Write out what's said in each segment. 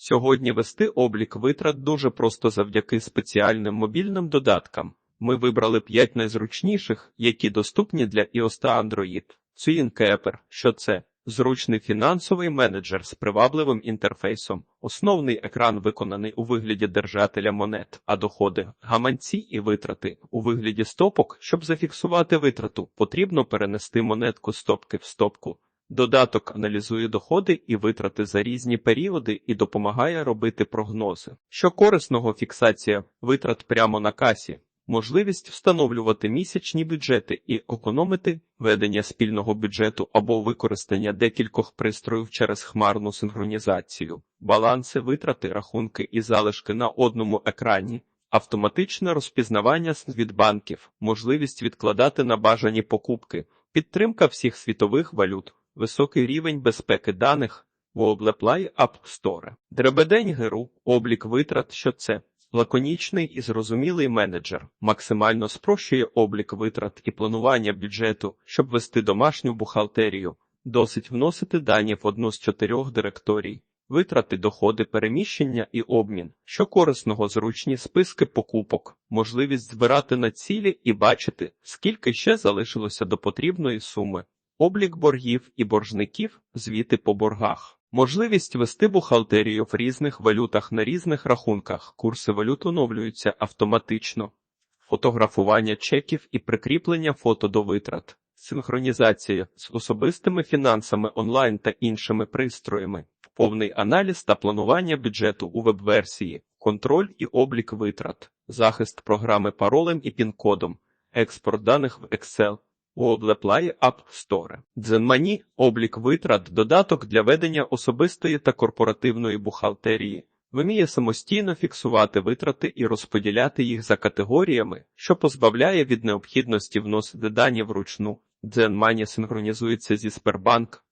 Сьогодні вести облік витрат дуже просто завдяки спеціальним мобільним додаткам. Ми вибрали 5 найзручніших, які доступні для iOS та Android. Цуїнкепер, що це? Зручний фінансовий менеджер з привабливим інтерфейсом. Основний екран виконаний у вигляді держателя монет, а доходи, гаманці і витрати у вигляді стопок. Щоб зафіксувати витрату, потрібно перенести монетку стопки в стопку. Додаток аналізує доходи і витрати за різні періоди і допомагає робити прогнози. Що корисного фіксація витрат прямо на касі, можливість встановлювати місячні бюджети і економити ведення спільного бюджету або використання декількох пристроїв через хмарну синхронізацію, баланси, витрати, рахунки і залишки на одному екрані. Автоматичне розпізнавання від банків, можливість відкладати на бажані покупки, підтримка всіх світових валют, високий рівень безпеки даних в Play App Store. Дребедень ГРУ, облік витрат, що це лаконічний і зрозумілий менеджер, максимально спрощує облік витрат і планування бюджету, щоб вести домашню бухгалтерію. Досить вносити дані в одну з чотирьох директорій. Витрати, доходи, переміщення і обмін, що корисного зручні списки покупок, можливість збирати на цілі і бачити, скільки ще залишилося до потрібної суми, облік боргів і боржників, звіти по боргах, можливість вести бухгалтерію в різних валютах на різних рахунках, курси валют оновлюються автоматично, фотографування чеків і прикріплення фото до витрат, синхронізація з особистими фінансами онлайн та іншими пристроями, повний аналіз та планування бюджету у веб-версії, контроль і облік витрат, захист програми паролем і пін-кодом, експорт даних в Excel. У Play App Store. Дзенмані – облік витрат, додаток для ведення особистої та корпоративної бухгалтерії. Вміє самостійно фіксувати витрати і розподіляти їх за категоріями, що позбавляє від необхідності вносити дані вручну. Дзенмані синхронізується зі Сбербанк,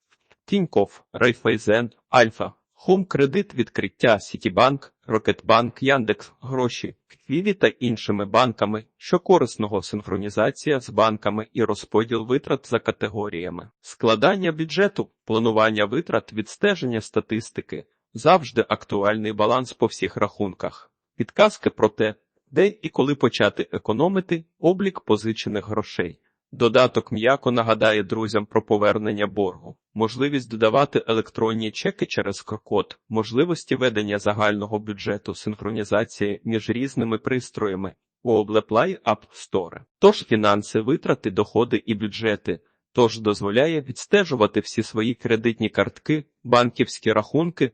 Тінькофф, Райфайзен, Альфа, Хум Кредит, відкриття Сітібанк, Рокетбанк, Яндекс, Гроші, Квіві та іншими банками, що корисного синхронізація з банками і розподіл витрат за категоріями, складання бюджету, планування витрат, відстеження статистики, завжди актуальний баланс по всіх рахунках, підказки про те, де і коли почати економити, облік позичених грошей. Додаток м'яко нагадає друзям про повернення боргу, можливість додавати електронні чеки через код, можливості ведення загального бюджету, синхронізації між різними пристроями у Play App Store. Тож фінанси, витрати, доходи і бюджети, тож дозволяє відстежувати всі свої кредитні картки, банківські рахунки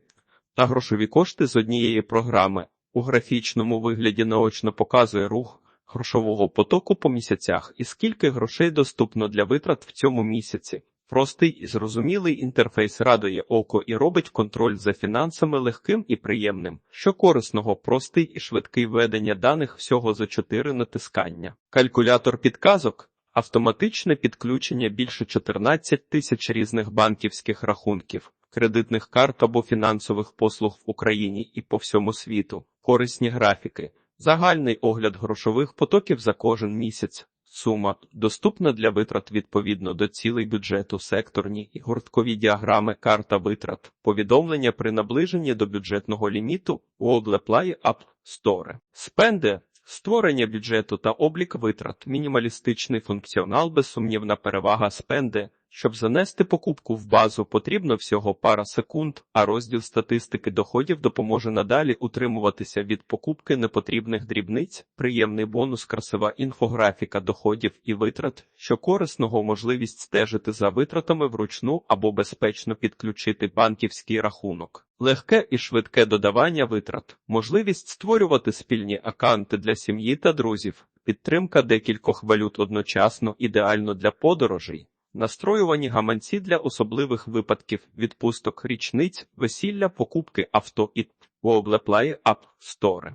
та грошові кошти з однієї програми. У графічному вигляді наочно показує рух грошового потоку по місяцях і скільки грошей доступно для витрат в цьому місяці. Простий і зрозумілий інтерфейс радує око і робить контроль за фінансами легким і приємним, що корисного, простий і швидкий ведення даних всього за 4 натискання. Калькулятор підказок. Автоматичне підключення більше 14 тисяч різних банківських рахунків, кредитних карт або фінансових послуг в Україні і по всьому світу, корисні графіки, Загальний огляд грошових потоків за кожен місяць. Сума доступна для витрат відповідно до цілей бюджету, секторні і гурткові діаграми, карта витрат, повідомлення при наближенні до бюджетного ліміту Google Play App Store. Спенде створення бюджету та облік витрат, мінімалістичний функціонал, безсумнівна перевага спенде. Щоб занести покупку в базу, потрібно всього пара секунд, а розділ статистики доходів допоможе надалі утримуватися від покупки непотрібних дрібниць, приємний бонус, красива інфографіка доходів і витрат, що корисного можливість стежити за витратами вручну або безпечно підключити банківський рахунок. Легке і швидке додавання витрат, можливість створювати спільні акаунти для сім'ї та друзів, підтримка декількох валют одночасно ідеально для подорожей. Настроювані гаманці для особливих випадків відпусток річниць, весілля, покупки авто і Play App Store.